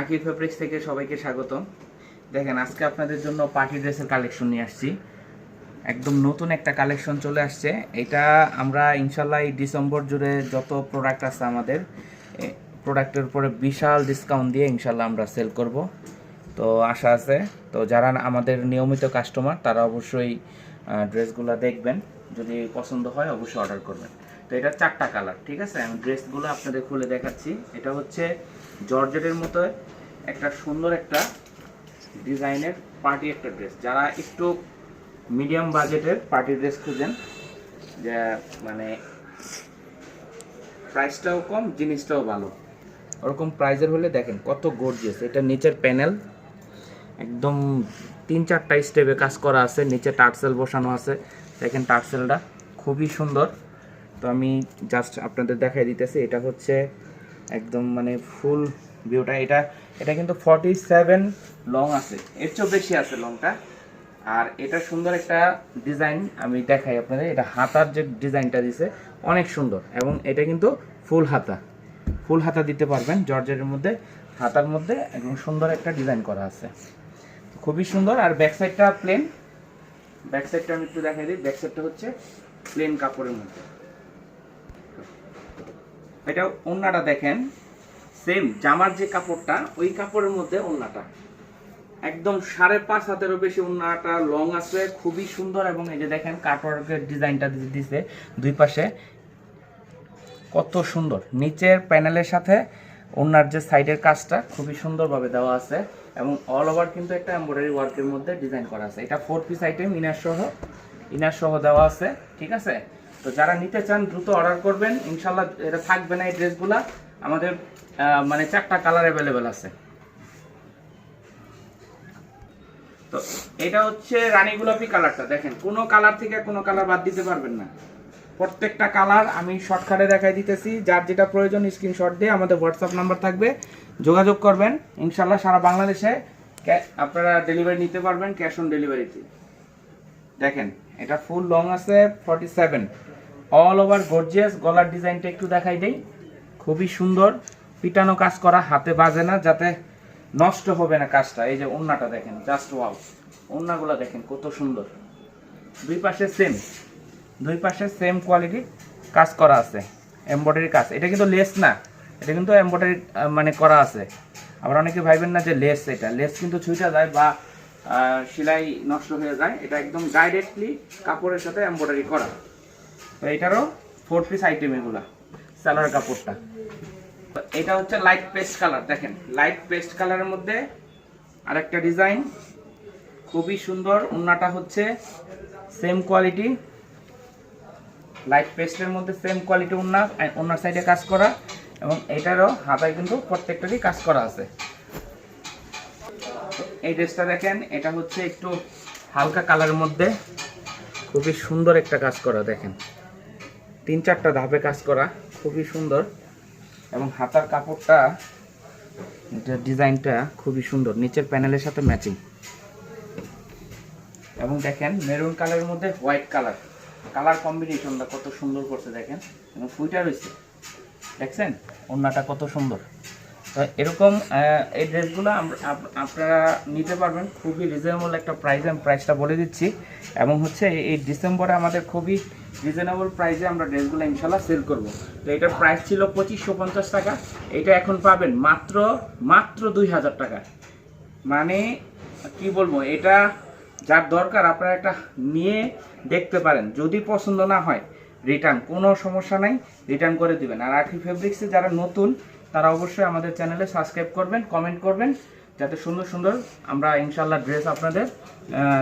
আকির fabrics থেকে সবাইকে স্বাগতম। দেখেন, আজকে আপনাদের জন্য পার্টি ড্রেসের কালেকশন নিয়ে আসছি। একদম নতুন একটা কালেকশন চলে আসছে। এটা আমরা ইনশাল্লাহ এই ডিসেম্বর জুড়ে যত প্রোডাক্ট আছে আমাদের প্রোডাক্টের উপরে বিশাল ডিসকাউন্ট দিয়ে ইনশাল্লাহ আমরা সেল করব। তো আশা আছে, তো যারা আমাদের নিয়মিত কাস্টমার তারা অবশ্যই ড্রেসগুলো দেখবেন। যদি পছন্দ হয়, অবশ্যই অর্ডার করবেন। তো এটা চারটা কালার ঠিক আছে? আমি ড্রেসগুলো আপনাদের খুলে দেখাচ্ছি। এটা হচ্ছে জর্জেটের মতো একটা সুন্দর একটা ডিজাইনের পার্টি একটা ড্রেস যারা একটু মিডিয়াম বাজেটের পার্টি ড্রেস খুঁজেন, যে মানে প্রাইসটাও কম, জিনিসটাও ভালো। ওরকম প্রাইজের হলে দেখেন কত গর্জিয়াস এটা নিচের প্যানেল একদম তিন চারটা স্টেপে কাজ করা আছে, নিচে টার্সেল বসানো আছে। দেখেন টার্সেলটা খুবই সুন্দর। তো আমি জাস্ট আপনাদের দেখাই দিতেছি, এটা হচ্ছে একদম মানে ফুল ভিউটা এটা এটা কিন্তু ফর্টি সেভেন লং আছে, এর চেয়েও বেশি আছে লংটা আর এটা সুন্দর একটা ডিজাইন আমি দেখাই আপনাদের, এটা হাতার যে ডিজাইনটা দিছে, অনেক সুন্দর। এবং এটা কিন্তু ফুল হাতা। ফুল হাতা দিতে পারবেন জর্জের মধ্যে, হাতার মধ্যে একদম সুন্দর একটা ডিজাইন করা আছে। খুবই সুন্দর, আর ব্যাক সাইডটা প্লেন ব্যাক সাইডটা আমি একটু দেখাই দিই ব্যাক সাইডটা হচ্ছে প্লেন কাপড়ের মধ্যে। এটা ওন্নাটা দেখেন। সেম জামার যে কাপড়টা, ওই কাপড়ের মধ্যে ওন্নাটা। একদম সাড়ে পাঁচ হাতেরও বেশি ওন্নাটা লং আছে, খুবই সুন্দর, এবং এই যে দেখেন কাটওয়ার্কের ডিজাইনটা দিছে দুই পাশে। কত সুন্দর। নিচের প্যানেলের সাথে ওনার যে সাইডের কাজটা খুবই সুন্দরভাবে দেওয়া আছে, এবং অল ওভার কিন্তু একটা এমব্রয়ডারি ওয়ার্কের মধ্যে ডিজাইন করা আছে। এটা ফোর পিস আইটেম ইনার সহ ইনার সহ দেওয়া আছে, ঠিক আছে? তো যারা নিতে চান, দ্রুত অর্ডার করবেন। ইনশাল্লাহ এটা থাকবে না এই ড্রেসগুলা। আমাদের মানে চারটা কালার অ্যাভেলেবেল আছে। তো এটা হচ্ছে রানী গোলাপি কালারটা দেখেন। কোনো কালার থেকে কোনো কালার বাদ দিতে পারবেন না। প্রত্যেকটা কালার আমি শর্টকাটে দেখাই দিতেছি। যার যেটা প্রয়োজন স্ক্রিনশট দিয়ে আমাদের হোয়াটসঅ্যাপ নাম্বার থাকবে। যোগাযোগ করবেন। ইনশাল্লাহ সারা বাংলাদেশে আপনারা ডেলিভারি নিতে পারবেন ক্যাশ অন ডেলিভারিতে দেখেন, এটা ফুল লং আছে forty seven all over gorgeous গলার ডিজাইনটা একটু দেখাই দেই। খুবই সুন্দর, পিটানো কাজ করা, হাতে বাজে না, যাতে নষ্ট হবে না কাজটা। এই যে ওন্নাটা দেখেন জাস্ট ওয়াও ওন্নাগুলো দেখেন, কত সুন্দর। দুই পাশে সেম দুই পাশে সেম কোয়ালিটি কাজ করা আছে এমব্রয়ডারি কাজ। এটা কিন্তু লেস না, এটা কিন্তু এমব্রয়ডারি মানে করা আছে। আবার অনেকে ভাইবেন না যে লেস এটা। লেস কিন্তু ছুঁটা যায় বা সেলাই নষ্ট হয়ে যায়। এটা একদম ডাইরেক্টলি কাপড়ের সাথে এমব্রয়ডারি করা। তো এটারও ফোর পিস আইটেম এগুলা সালোয়ার কাপড়টা। এটা হচ্ছে লাইট পেস্ট কালার দেখেন লাইট পেস্ট কালারের মধ্যে আরেকটা ডিজাইন খুবই সুন্দর ওন্নাটা হচ্ছে সেম কোয়ালিটি লাইট পেস্টের মধ্যে সেম কোয়ালিটি ওন্না ওনার সাইডে কাজ করা। এবং এটারও হাতায় কিন্তু প্রত্যেকটারই কাজ করা আছে। এই ড্রেসটা দেখেন, এটা হচ্ছে একটু হালকা কালারের মধ্যে। খুবই সুন্দর একটা কাজ করা, দেখেন। তিন চারটা ধাপে কাজ করা, খুবই সুন্দর। এবং হাতার কাপড়টা, এটা ডিজাইনটা খুবই সুন্দর, নিচের প্যানেলের সাথে ম্যাচিং। এবং দেখেন, মেরুন কালারের মধ্যে হোয়াইট কালার। কালার কম্বিনেশনটা কত সুন্দর করছে, দেখেন। এবং ফুইটা রয়েছে। দেখছেন? ওড়নাটা কত সুন্দর। তো এরকম এই ড্রেসগুলো আপনারা নিতে পারবেন। খুবই রিজনেবল একটা প্রাইসে আমি প্রাইসটা বলে দিচ্ছি। এবং হচ্ছে এই- ডিসেম্বরে আমাদের খুবই রিজনেবল প্রাইসে আমরা ড্রেসগুলো ইনশাল্লাহ সেল করব। তো এটার প্রাইস ছিল পঁচিশশো পঞ্চাশ টাকা। এটা এখন পাবেন মাত্র মাত্র দুই হাজার টাকা। মানে কি বলব, এটা যার দরকার আপনারা একটা নিয়ে দেখতে পারেন। যদি পছন্দ না হয় রিটার্ন কোনো সমস্যা নাই রিটার্ন করে দিবেন। আর আখি ফেব্রিক্সে যারা নতুন তারা অবশ্যই আমাদের চ্যানেলে সাবস্ক্রাইব করবেন কমেন্ট করবেন, যাতে সুন্দর সুন্দর আমরা ইনশাল্লাহ ড্রেস আপনাদের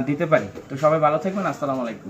দিতে পারি। তো সবাই ভালো থাকবেন, আসসালামু আলাইকুম।